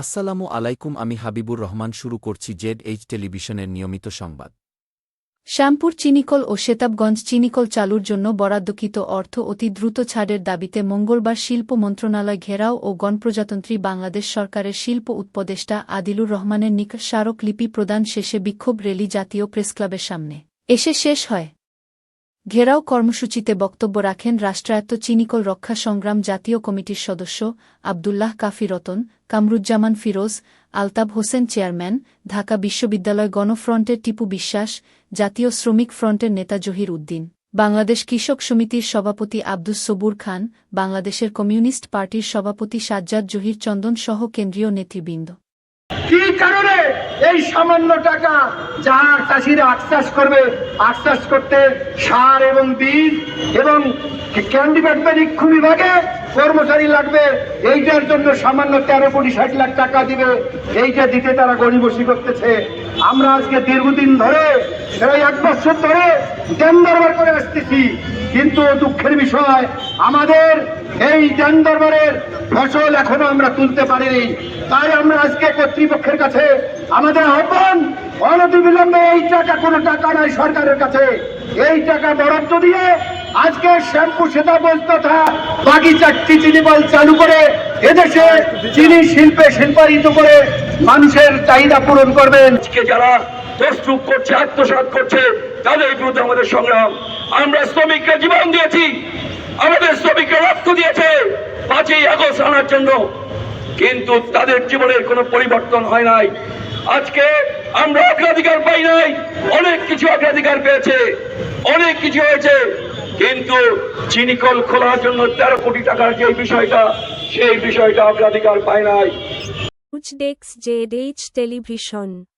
আসসালামু আলাইকুম, আমি হাবিবুর রহমান শুরু করছি জেড এইচ টেলিভিশনের নিয়মিত সংবাদ। শ্যামপুর চিনিকল ও শেতাবগঞ্জ চিনিকল চালুর জন্য বরাদ্দকৃত অর্থ অতি দ্রুত ছাড়ের দাবিতে মঙ্গলবার শিল্প মন্ত্রণালয় ঘেরাও ও গণপ্রজাতন্ত্রী বাংলাদেশ সরকারের শিল্প উপদেষ্টা আদিলুর রহমানের নিকট স্মারকলিপি প্রদান শেষে বিক্ষোভ রেলি জাতীয় প্রেসক্লাবের সামনে। এসে শেষ হয়। ঘেরাও কর্মসূচিতে বক্তব্য রাখেন রাষ্ট্রায়ত্ত চিনিকল রক্ষা সংগ্রাম জাতীয় কমিটির সদস্য আবদুল্লাহ কাফি রতন, কামরুজ্জামান ফিরোজ আলতাব হোসেন চেয়ারম্যান, ঢাকা বিশ্ববিদ্যালয় গণফ্রন্টের টিপু বিশ্বাস, জাতীয় শ্রমিক ফ্রন্টের নেতা জহির উদ্দিন, বাংলাদেশ কৃষক সমিতির সভাপতি আব্দুস সবুর খান, বাংলাদেশের কমিউনিস্ট পার্টির সভাপতি সাজ্জাদ জহির চন্দন সহ কেন্দ্রীয় নেতৃবৃন্দ। কি কারণে এই সামান্য টাকা যা চাষিরা আশ্বাস করবে, আশ্বাস করতে সার এবং বীজ এবং ক্যান্ডিডেট ইক্ষু বিভাগে কর্মচারী লাগবে, এইটার জন্য সামান্য তেরো কোটি, ষাট লাখ টাকা দিবে, এইটা দিতে তারা গরিবসি করতেছে। আমরা আজকে দীর্ঘদিন ধরে, প্রায় এক বছর ধরে দেন দরবার করে আসতেছি। কিন্তু দুঃখের বিষয়, আমাদের এই দেন দরবারের ফসল এখনও আমরা তুলতে পারিনি। তাই আমরা আজকে কর্তৃপক্ষের কাছে আমাদের আহ্বান, অনতিবিলম্বে এই টাকা কোনো টাকা নাই সরকারের কাছে। এই টাকা বরাদ্দ দিয়ে আজকে শ্যাম্পু সেতাবজ তথা বাকি চারটি চিনি কল চালু করে এদেশে চিনি শিল্পে শিল্পায়িত করে মানুষের চাহিদা পূরণ করবেন। আজকে যারা প্রস্তুত করছে, আত্মসাৎ করছে, তাদের বিরুদ্ধে আমাদের সংগ্রাম। আমরা শ্রমিকরা জীবন দিয়েছি। আমাদের শ্রমিকরা রক্ত দিয়েছে পাঁচই আগস্ট আনার জন্য। কিন্তু তাদের জীবনের কোনো পরিবর্তন হয় নাই। আজকে আমরা অগ্রাধিকার পাই নাই। অনেক কিছু অগ্রাধিকার পেয়েছে। অনেক কিছু হয়েছে। কিন্তু চিনিকল খোলার জন্য তেরো কোটি টাকার যে বিষয়টা, সেই বিষয়টা অগ্রাধিকার পায় নাই। Which Dex JDH Television